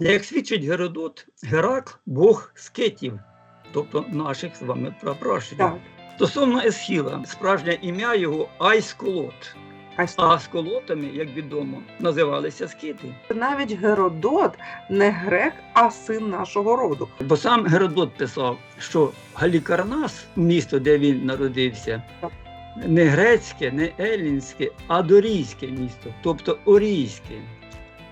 Як свідчить Геродот, Геракл Бог скетів, тобто наших з вами прапращурів. Так. Стосовно Есхіла, справжнє ім'я його Айсколот. А сколотами, як відомо, називалися скити. навіть Геродот не грек, а син нашого роду. Бо сам Геродот писав, що Галікарнас, місто, де він народився, не грецьке, не елінське, а дорійське місто, тобто орійське.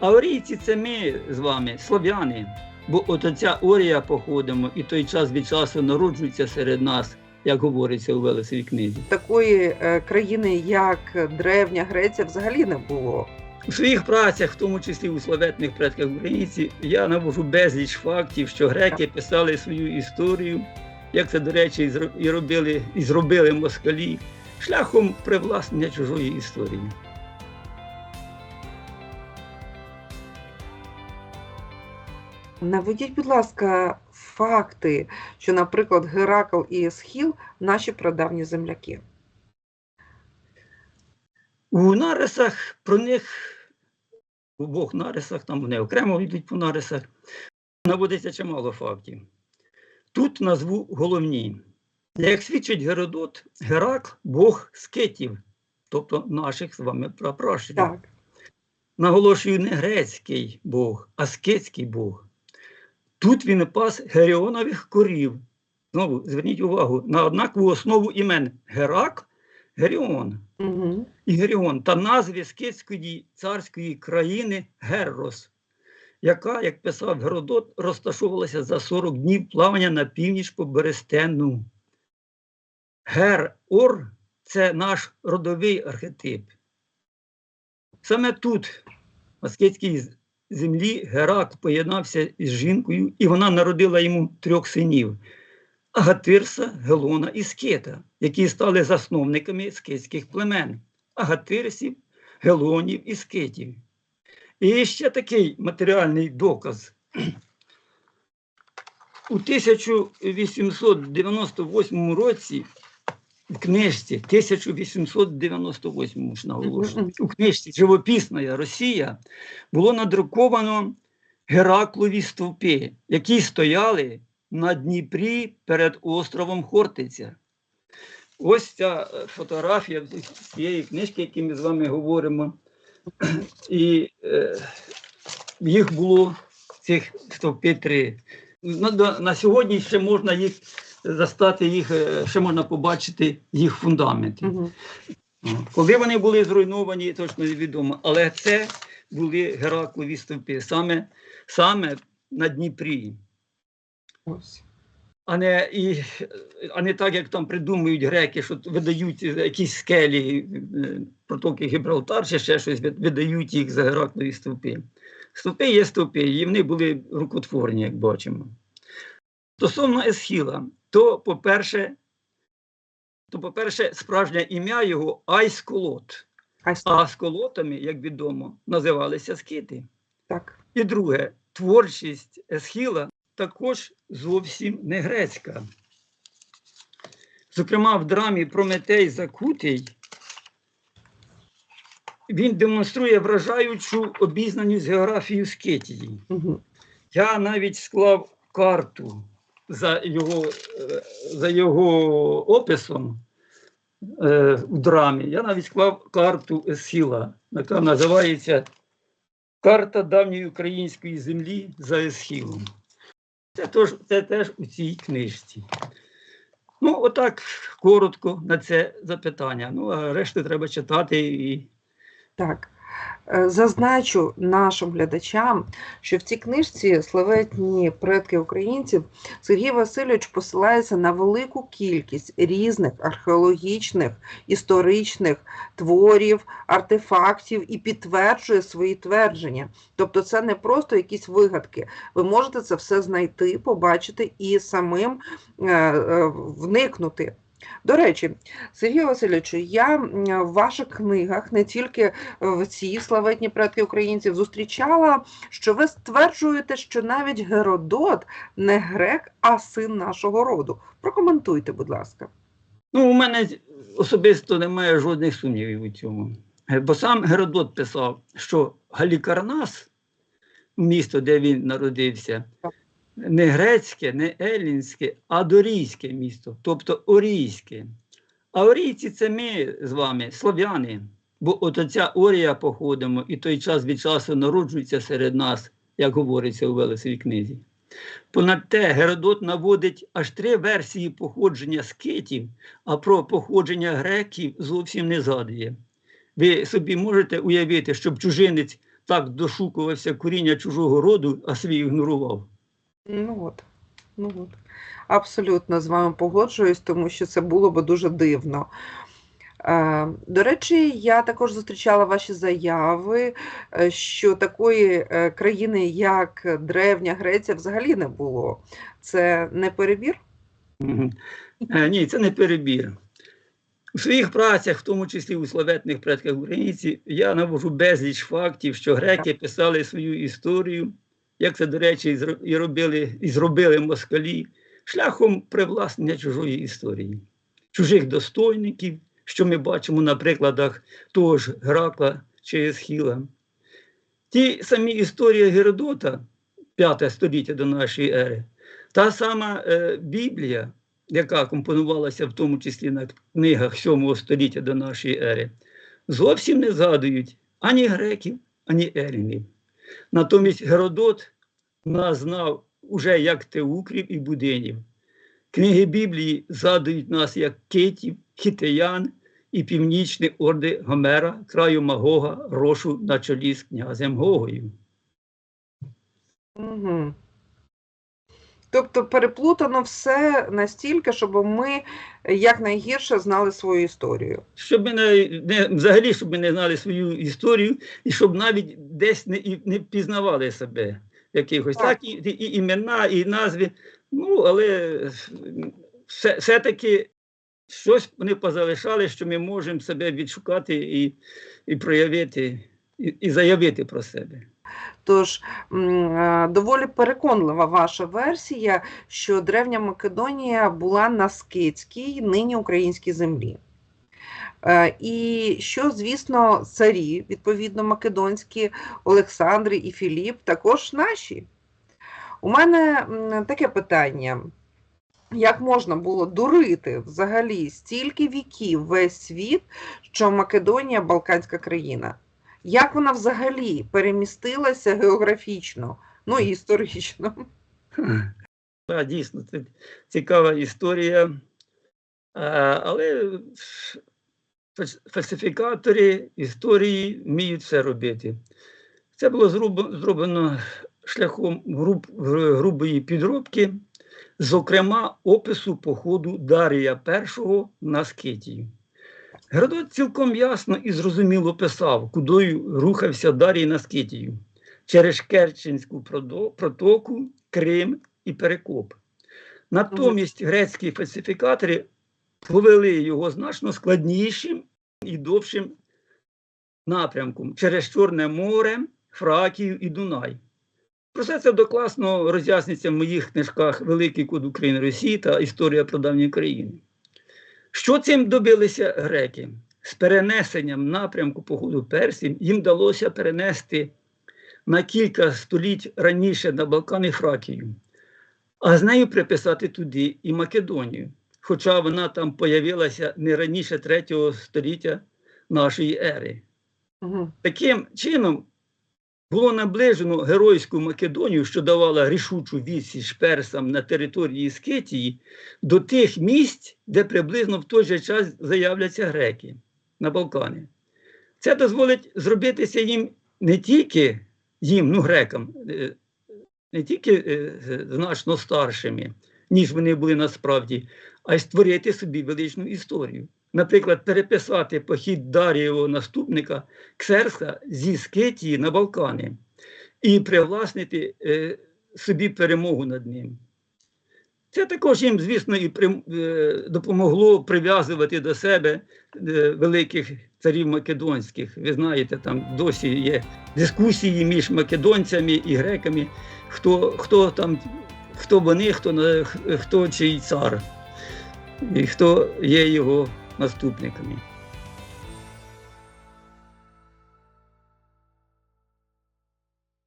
А орійці це ми з вами, слов'яни. Бо от оця орія походимо, і той час від часу народжується серед нас, як говориться у Велесовій книзі. Такої е, країни, як Древня Греція, взагалі не було. У своїх працях, в тому числі у славетних предках українців, я навожу безліч фактів, що греки писали свою історію, як це, до речі, і робили, і зробили москалі, шляхом привласнення чужої історії. Наведіть, будь ласка, факти, що, наприклад, Геракл і Есхіл наші прадавні земляки. У нарисах про них, у обох нарисах, там вони окремо йдуть по нарисах, наводиться чимало фактів. Тут назву головні. Як свідчить Геродот, Геракл Бог скетів, тобто наших з вами прапращурів. Так, Наголошую, не грецький Бог, а скетський Бог. Тут він пас Геріонових корів. Знову зверніть увагу на однакову основу імен Герак, Геріон угу. і Геріон та назви скитської царської країни Геррос, яка, як писав Геродот, розташовувалася за 40 днів плавання на північ по Берестену. Гер-Ор це наш родовий архетип. Саме тут, в аскетській землі, Геракл поєднався із жінкою, і вона народила йому трьох синів Агатирса, Гелона і Скета, які стали засновниками скетських племен Агатирсів, Гелонів і Скетів. І ще такий матеріальний доказ. У 1898 році в книжці 1898 ж наголошую, у книжці Живописна Росія було надруковано Гераклові стовпи, які стояли на Дніпрі перед островом Хортиця. Ось ця е, фотографія цієї книжки, які ми з вами говоримо. І е, їх було цих стовпи три. На, на сьогодні ще можна їх застати, їх, е, ще можна побачити їх фундаменти. Угу. Коли вони були зруйновані, точно невідомо. Але це були Гераклові стовпи, саме, саме на Дніпрі. Ось. А не, і, а не так, як там придумують греки, що видають якісь скелі, е, протоки Гібралтар, чи ще щось, видають їх за Гераклові стовпи. Стовпи є стовпи, і вони були рукотворні, як бачимо. Стосовно Есхіла, то, по-перше, то, по-перше, справжнє ім'я його Айсколот. А с- А сколотами, як відомо, називалися скити. так. І друге, творчість Есхіла також зовсім не грецька. Зокрема, в драмі Прометей Закутий він демонструє вражаючу обізнаність з географією Скетії. Угу. Я навіть склав карту за його, е, за його описом е, у драмі. Я навіть склав карту Есхіла, яка називається Карта давньої української землі за Есхілом. Це, тож, це теж у цій книжці. Ну, отак коротко на це запитання. Ну, а решту треба читати і Так. Е, Зазначу нашим глядачам, що в цій книжці славетні предки українців Сергій Васильович посилається на велику кількість різних археологічних, історичних творів, артефактів і підтверджує свої твердження. Тобто, це не просто якісь вигадки. Ви можете це все знайти, побачити і самим е, е, вникнути. До речі, Сергію Васильовичу, я в ваших книгах не тільки в цій славетні предки українців зустрічала, що ви стверджуєте, що навіть Геродот не грек, а син нашого роду. Прокоментуйте, будь ласка. Ну, у мене особисто немає жодних сумнівів у цьому. Е, Бо сам Геродот писав, що Галікарнас місто, де він народився. Не грецьке, не елінське, а дорійське місто, тобто орійське. А орійці це ми з вами, слов'яни. Бо от оця орія походимо, і той час від часу народжується серед нас, як говориться у Велесовій книзі. Понад те, Геродот наводить аж три версії походження скитів, а про походження греків зовсім не згадує. Ви собі можете уявити, щоб чужинець так дошукувався коріння чужого роду, а свій ігнорував. Ну от, ну от. Абсолютно з вами погоджуюсь, тому що це було би дуже дивно. Е, До речі, я також зустрічала ваші заяви, е, що такої е, країни, як Древня Греція, взагалі не було. Це не перебір? Ні, це не перебір. У своїх працях, в тому числі у славетних предках українців, я навожу безліч фактів, що греки писали свою історію, як це, до речі, і робили, і зробили москалі, шляхом привласнення чужої історії, чужих достойників, що ми бачимо на прикладах того ж Гракла чи Есхіла. Ті самі історії Геродота, 5 століття до нашої ери, та сама е, Біблія, яка компонувалася в тому числі на книгах 7 століття до нашої ери, зовсім не згадують ані греків, ані елінів. Натомість Геродот нас знав уже як теукрів і будинів. Книги Біблії згадують нас як китів, хітеян і північні орди Гомера, краю Магога, Рошу на чолі з князем Гогою. Угу. Тобто переплутано все настільки, щоб ми якнайгірше знали свою історію. Щоб ми не, не взагалі, щоб ми не знали свою історію, і щоб навіть десь не, не впізнавали себе якихось. Так. Так, і, і, і імена, і назви. Ну, але все, все-таки щось вони позалишали, що ми можемо себе відшукати і, і проявити, і, і заявити про себе. Тож е, доволі переконлива ваша версія, що Древня Македонія була на скитській, нині українській землі. Е, І що, звісно, царі, відповідно, македонські, Олександр і Філіп, також наші. У мене таке питання. Як можна було дурити взагалі стільки віків весь світ, що Македонія Балканська країна? Як вона взагалі перемістилася географічно, ну і історично? Так, дійсно, це цікава історія. Але фальсифікатори історії вміють все робити. Це було зроблено шляхом груб, грубої підробки, зокрема, опису походу Дарія І на Скитію. Геродот цілком ясно і зрозуміло писав, кудою рухався Дарій на Скитію через Керченську протоку, Крим і Перекоп. Натомість грецькі фальсифікатори повели його значно складнішим і довшим напрямком через Чорне море, Фракію і Дунай. Про це це докладно роз'ясниться в моїх книжках Великий код України Росії та Історія про давні країни. Що цим добилися греки? З перенесенням напрямку походу персів їм вдалося перенести на кілька століть раніше на Балкани Фракію, а з нею приписати туди і Македонію, хоча вона там появилася не раніше третього століття нашої ери. Угу. Таким чином було наближено геройську Македонію, що давала рішучу відсіч персам на території Скитії, до тих місць, де приблизно в той же час заявляться греки на Балкани. Це дозволить зробитися їм не тільки їм, ну грекам, е, не тільки е, значно старшими, ніж вони були насправді, а й створити собі величну історію. Наприклад, переписати похід Дарієвого наступника Ксерса зі Скитії на Балкани і привласнити е, собі перемогу над ним. Це також їм, звісно, і при, е, допомогло прив'язувати до себе е, великих царів македонських. Ви знаєте, там досі є дискусії між македонцями і греками, хто, хто там, хто вони, хто, хто чий цар, і хто є його наступниками.